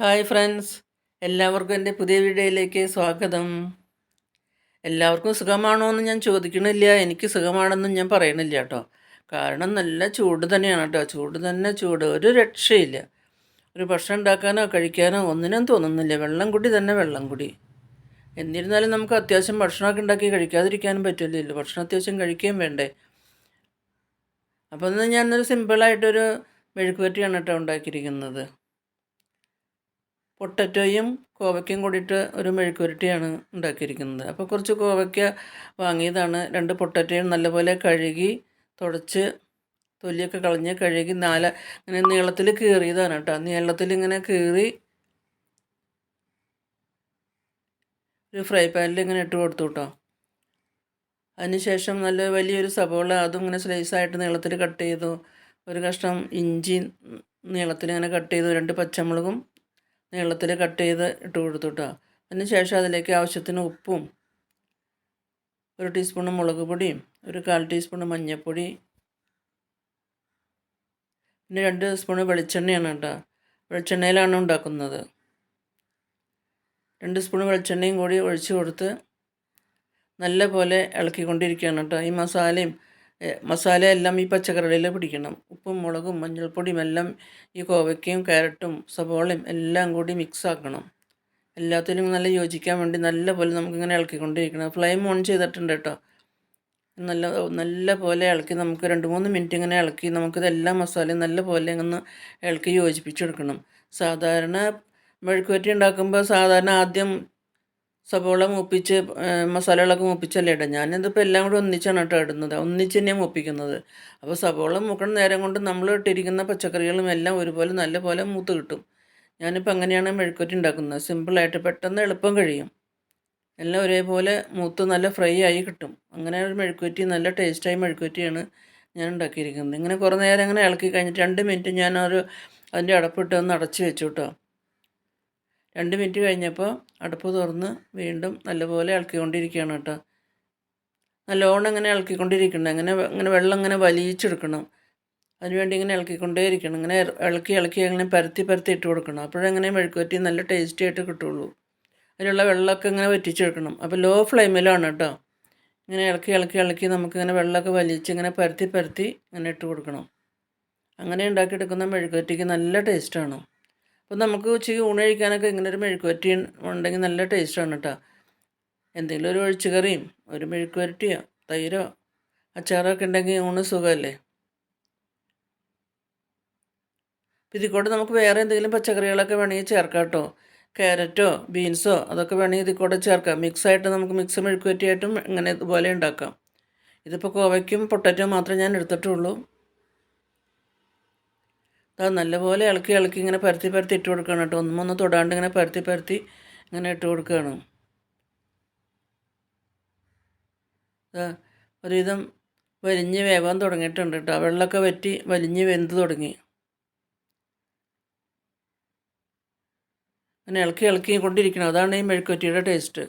Hi friends. എല്ലാവർക്കും എന്റെ പുതിയ വീഡിയോയിലേക്ക് സ്വാഗതം. എല്ലാവർക്കും സുഖമാണോ എന്ന് ഞാൻ ചോദിക്കണില്ല. എനിക്ക് സുഖമാണെന്നും ഞാൻ പറയണില്ല കേട്ടോ. കാരണം നല്ല ചൂട് തന്നെയാണ് കേട്ടോ. ചൂട് തന്നെ ചൂട്. ഒരു രക്ഷയില്ല. ഒരു ഭക്ഷണം ഉണ്ടാക്കാനോ കഴിക്കാനോ ഒന്നിനും തോന്നുന്നില്ല. വെള്ളം കുടി തന്നെ വെള്ളം കുടി. എന്നിരുന്നാലും നമുക്ക് അത്യാവശ്യം ഭക്ഷണമൊക്കെ ഉണ്ടാക്കി കഴിക്കാതിരിക്കാനും പറ്റില്ലല്ലോ. ഭക്ഷണം അത്യാവശ്യം കഴിക്കുകയും വേണ്ടേ. അപ്പോൾ ഇന്ന് ഞാനൊരു സിമ്പിളായിട്ടൊരു മെഴുക്കുപറ്റിയാണ് കേട്ടോ ഉണ്ടാക്കിയിരിക്കുന്നത്. പൊട്ടറ്റോയും കോവയ്ക്കയും കൂടിയിട്ട് ഒരു മെഴുക്കുരുട്ടിയാണ് ഉണ്ടാക്കിയിരിക്കുന്നത്. അപ്പോൾ കുറച്ച് കോവയ്ക്ക വാങ്ങിയതാണ്. രണ്ട് പൊട്ടറ്റോയും നല്ലപോലെ കഴുകി തുടച്ച് തൊലിയൊക്കെ കളഞ്ഞ് കഴുകി നാല ഇങ്ങനെ നീളത്തിൽ കീറിയതാണ് കേട്ടോ. നീളത്തിൽ ഇങ്ങനെ കീറി ഒരു ഫ്രൈ പാനിൽ ഇങ്ങനെ ഇട്ട് കൊടുത്തു കേട്ടോ. അതിനുശേഷം നല്ല വലിയൊരു സബോള അതും ഇങ്ങനെ സ്ലൈസായിട്ട് നീളത്തിൽ കട്ട് ചെയ്തു. ഒരു കഷ്ണം ഇഞ്ചി നീളത്തിൽ ഇങ്ങനെ കട്ട് ചെയ്തു. രണ്ട് പച്ചമുളകും നീളത്തിൽ കട്ട് ചെയ്ത് ഇട്ട് കൊടുത്തു അതിന് ശേഷം അതിലേക്ക് ആവശ്യത്തിന് ഉപ്പും ഒരു ടീസ്പൂൺ മുളക് പൊടിയും ഒരു കാൽ ടീസ്പൂൺ മഞ്ഞൾപ്പൊടി പിന്നെ രണ്ട് സ്പൂൺ വെളിച്ചെണ്ണയാണ് കേട്ടോ വെളിച്ചെണ്ണയിലാണ് ഉണ്ടാക്കുന്നത്. രണ്ട് സ്പൂൺ വെളിച്ചെണ്ണയും കൂടി ഒഴിച്ചു കൊടുത്ത് നല്ല പോലെ ഇളക്കിക്കൊണ്ടിരിക്കുകയാണ് കേട്ടോ ഈ മസാലയും മസാലയെല്ലാം ഈ പച്ചക്കറികളിൽ പിടിക്കണം. ഉപ്പും മുളകും മഞ്ഞൾപ്പൊടിയും എല്ലാം ഈ കോവയ്ക്കയും ക്യാരറ്റും സവോളയും എല്ലാം കൂടി മിക്സ് ആക്കണം. എല്ലാത്തിനും നല്ല യോജിക്കാൻ വേണ്ടി നല്ല പോലെ നമുക്കിങ്ങനെ ഇളക്കിക്കൊണ്ടിരിക്കണം. ഫ്ലെയിം ഓൺ ചെയ്തിട്ടുണ്ട് കേട്ടോ. നല്ല നല്ല പോലെ ഇളക്കി നമുക്ക് രണ്ട് മൂന്ന് മിനിറ്റ് ഇങ്ങനെ ഇളക്കി നമുക്കിത് എല്ലാ മസാലയും നല്ല പോലെ ഒന്ന് ഇളക്കി യോജിപ്പിച്ചെടുക്കണം. സാധാരണ മെഴുക്കുവരട്ടി ഉണ്ടാക്കുമ്പോൾ സാധാരണ ആദ്യം സവോള മൂപ്പിച്ച് മസാലകളൊക്കെ മൂപ്പിച്ചല്ലേ ഇടാം ഞാനിതിപ്പോൾ എല്ലാം കൂടി ഒന്നിച്ചാണ് കേട്ടോ ഇടുന്നത്. ഒന്നിച്ച് തന്നെയാണ് മൂപ്പിക്കുന്നത്. അപ്പോൾ സവോള മൂക്കണ നേരം കൊണ്ട് നമ്മൾ ഇട്ടിരിക്കുന്ന പച്ചക്കറികളും എല്ലാം ഒരുപോലെ നല്ല പോലെ മൂത്ത് കിട്ടും. ഞാനിപ്പോൾ അങ്ങനെയാണ് മെഴുക്കുവരട്ടി ഉണ്ടാക്കുന്നത്. സിമ്പിളായിട്ട് പെട്ടെന്ന് എളുപ്പം കഴിയും. എല്ലാം ഒരേപോലെ മൂത്ത് നല്ല ഫ്രൈ ആയി കിട്ടും. അങ്ങനെ ഒരു മെഴുക്കുവരട്ടി നല്ല ടേസ്റ്റായി മെഴുക്കുവരട്ടിയാണ് ഞാൻ ഉണ്ടാക്കിയിരിക്കുന്നത്. ഇങ്ങനെ കുറേ നേരം അങ്ങനെ ഇളക്കി കഴിഞ്ഞിട്ട് രണ്ട് മിനിറ്റ് ഞാനൊരു അതിന്റെ അടപ്പിട്ട് ഒന്ന് അടച്ച് വെച്ചു കേട്ടോ. രണ്ട് മിനിറ്റ് കഴിഞ്ഞപ്പോൾ അടുപ്പ് തുറന്ന് വീണ്ടും നല്ലപോലെ ഇളക്കിക്കൊണ്ടിരിക്കുകയാണ് കേട്ടോ. നല്ലോണം ഇങ്ങനെ ഇളക്കിക്കൊണ്ടിരിക്കണം. ഇങ്ങനെ ഇങ്ങനെ വെള്ളം ഇങ്ങനെ വലിയിച്ചെടുക്കണം അതിനുവേണ്ടി ഇങ്ങനെ ഇളക്കിക്കൊണ്ടേ ഇരിക്കണം ഇങ്ങനെ ഇളക്കി ഇളക്കി അങ്ങനെ പരത്തി പരത്തി ഇട്ട് കൊടുക്കണം. അപ്പോഴങ്ങനെ മെഴുക്കുവറ്റി നല്ല ടേസ്റ്റി ആയിട്ട് കിട്ടുള്ളൂ. അതിലുള്ള വെള്ളമൊക്കെ ഇങ്ങനെ വറ്റിച്ചെടുക്കണം. അപ്പോൾ ലോ ഫ്ലെയിമിലാണ് കേട്ടോ. ഇങ്ങനെ ഇളക്കി ഇളക്കി ഇളക്കി നമുക്കിങ്ങനെ വെള്ളമൊക്കെ വലിച്ച് ഇങ്ങനെ പരത്തി പരത്തി ഇങ്ങനെ ഇട്ട് കൊടുക്കണം. അങ്ങനെ ഉണ്ടാക്കിയെടുക്കുന്ന മെഴുക്കുവറ്റിക്ക് നല്ല ടേസ്റ്റാണ് അപ്പോൾ നമുക്ക് ഉച്ചയ്ക്ക് ഊണ് കഴിക്കാനൊക്കെ ഇങ്ങനെ ഒരു മെഴുക്കുവരട്ടി ഉണ്ടെങ്കിൽ നല്ല ടേസ്റ്റാണ് കേട്ടോ എന്തെങ്കിലും ഒരു ഒഴിച്ചുകറിയും ഒരു മെഴുക്കുവരട്ടിയോ തൈരോ അച്ചാറൊക്കെ ഉണ്ടെങ്കിൽ ഊണ് സുഖമല്ലേ? ഇതിൽ നമുക്ക് വേറെ എന്തെങ്കിലും പച്ചക്കറികളൊക്കെ വേണമെങ്കിൽ ചേർക്കാം കേട്ടോ ക്യാരറ്റോ ബീൻസോ അതൊക്കെ വേണമെങ്കിൽ ഇതിക്കൂടെ കൂടെ ചേർക്കാം. മിക്സായിട്ട് നമുക്ക് മിക്സ് മെഴുക്കുവരട്ടിയായിട്ടും ഇങ്ങനെ ഇതുപോലെ ഉണ്ടാക്കാം. ഇതിപ്പോൾ കോവയ്ക്കും പൊട്ടറ്റോ മാത്രമേ ഞാൻ എടുത്തിട്ടുള്ളൂ. അത് നല്ലപോലെ ഇളക്കി ഇളക്കി ഇങ്ങനെ പരത്തി പരത്തി ഇട്ട് കൊടുക്കണം കേട്ടോ. ഒന്നും ഒന്ന് തൊടാണ്ട് ഇങ്ങനെ പരത്തി പരത്തി ഇങ്ങനെ ഇട്ട് കൊടുക്കുകയാണ്. ഒരുവിധം വലിഞ്ഞ് വേവാൻ തുടങ്ങിയിട്ടുണ്ട് കേട്ടോ. വെള്ളമൊക്കെ വറ്റി വലിഞ്ഞ് വെന്ത് തുടങ്ങി. അങ്ങനെ ഇളക്കി ഇളക്കി കൊണ്ടിരിക്കണം. അതാണ് ഈ മെഴുക്കുവറ്റിയുടെ ടേസ്റ്റ്.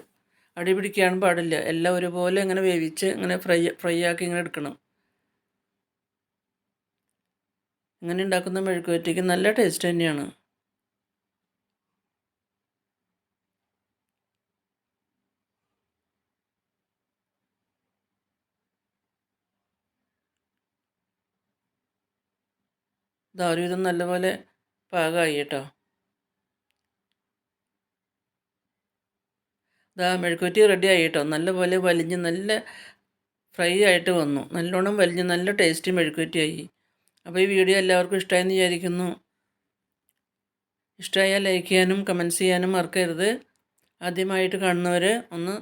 അടി പിടിക്കാൻ പാടില്ല. എല്ലാം ഒരുപോലെ ഇങ്ങനെ വേവിച്ച് ഇങ്ങനെ ഫ്രൈ ഫ്രൈ ആക്കി ഇങ്ങനെ എടുക്കണം. ഇങ്ങനെ ഉണ്ടാക്കുന്ന മെഴുക്കുവരട്ടിക്ക് നല്ല ടേസ്റ്റ് തന്നെയാണ്. ഇതാരും നല്ലപോലെ പാകമായി കേട്ടോ. ദാ മെഴുക്കുറ്റി റെഡി ആയി കേട്ടോ. നല്ലപോലെ വലിഞ്ഞ് നല്ല ഫ്രൈ ആയിട്ട് വന്നു. നല്ലോണം വലിഞ്ഞ് നല്ല ടേസ്റ്റി മെഴുക്കുവറ്റിയായി അപ്പോൾ ഈ വീഡിയോ എല്ലാവർക്കും ഇഷ്ടമായെന്ന് വിചാരിക്കുന്നു. ഇഷ്ടമായാൽ ലൈക്ക് ചെയ്യാനും കമൻസ് ചെയ്യാനും മറക്കരുത്. ആദ്യമായിട്ട് കാണുന്നവർ ഒന്ന്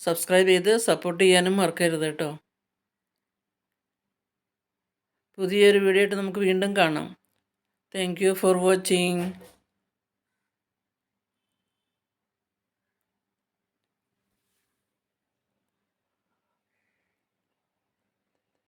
സബ്സ്ക്രൈബ് ചെയ്ത് സപ്പോർട്ട് ചെയ്യാനും മറക്കരുത് കേട്ടോ. പുതിയൊരു വീഡിയോ ആയിട്ട് നമുക്ക് വീണ്ടും കാണാം. Thank you for watching